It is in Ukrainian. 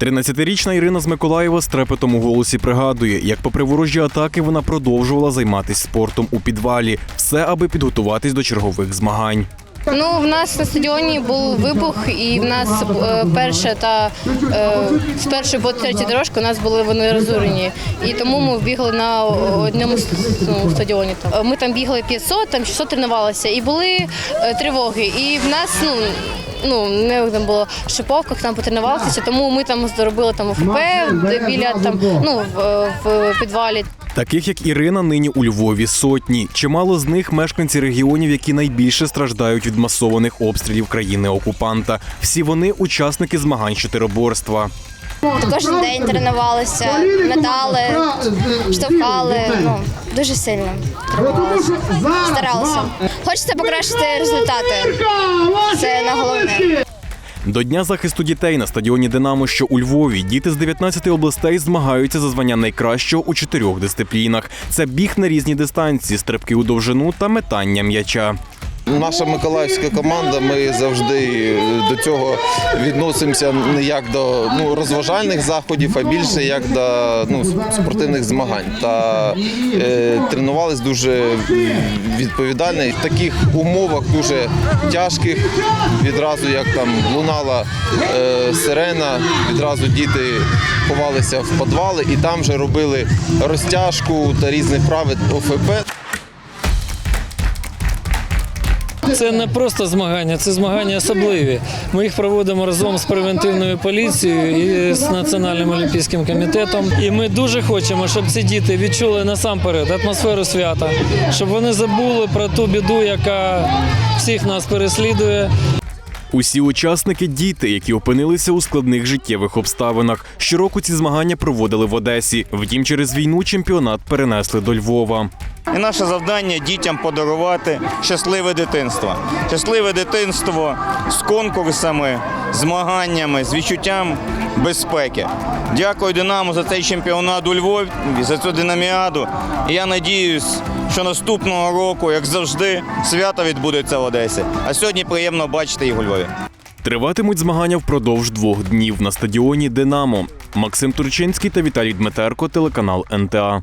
13-річна Ірина з Миколаєва з трепетом у голосі пригадує, як попри ворожі атаки вона продовжувала займатися спортом у підвалі, все аби підготуватись до чергових змагань. Ну, в нас на стадіоні був вибух, і в нас е, перша та е, з першої по третій дорожки у нас були вони розорені. І тому ми бігли на одному ну, стадіоні. Е, Ми там бігли 500, там 600 тренувалися, і були е, тривоги. І в нас, ну. Ну, не там було шиповках, там потренувалися, тому ми там зробили там де біля там, ну, в, в підвалі. Таких як Ірина, нині у Львові сотні. Чимало з них мешканці регіонів, які найбільше страждають від масованих обстрілів країни окупанта. Всі вони учасники змагань з чотироборства. Кожен день тренувалися, метали, штовхали. Ну, дуже сильно тренувалися. Старалися. Хочеться покращити результати. До Дня захисту дітей на стадіоні Динамо, що у Львові, діти з 19 областей змагаються за звання найкращого у чотирьох дисциплінах: це біг на різні дистанції, стрибки у довжину та метання м'яча. Наша миколаївська команда. Ми завжди до цього відносимося не як до ну, розважальних заходів, а більше як до ну, спортивних змагань. Та е, тренувались дуже відповідально. В таких умовах дуже тяжких. Відразу як там лунала е, сирена, відразу діти ховалися в підвали і там вже робили розтяжку та різні вправи ОФП. Це не просто змагання, це змагання особливі. Ми їх проводимо разом з превентивною поліцією і з Національним олімпійським комітетом. І ми дуже хочемо, щоб ці діти відчули насамперед атмосферу свята, щоб вони забули про ту біду, яка всіх нас переслідує. Усі учасники діти, які опинилися у складних життєвих обставинах. Щороку ці змагання проводили в Одесі. Втім, через війну чемпіонат перенесли до Львова. І наше завдання дітям подарувати щасливе дитинство. Щасливе дитинство з конкурсами, змаганнями, з відчуттям безпеки. Дякую Динамо за цей чемпіонат у Львові, за цю динаміаду. І я надіюсь, що наступного року, як завжди, свято відбудеться в Одесі. А сьогодні приємно бачити їх у Львові. Триватимуть змагання впродовж двох днів на стадіоні Динамо. Максим Турчинський та Віталій Дмитерко, телеканал НТА.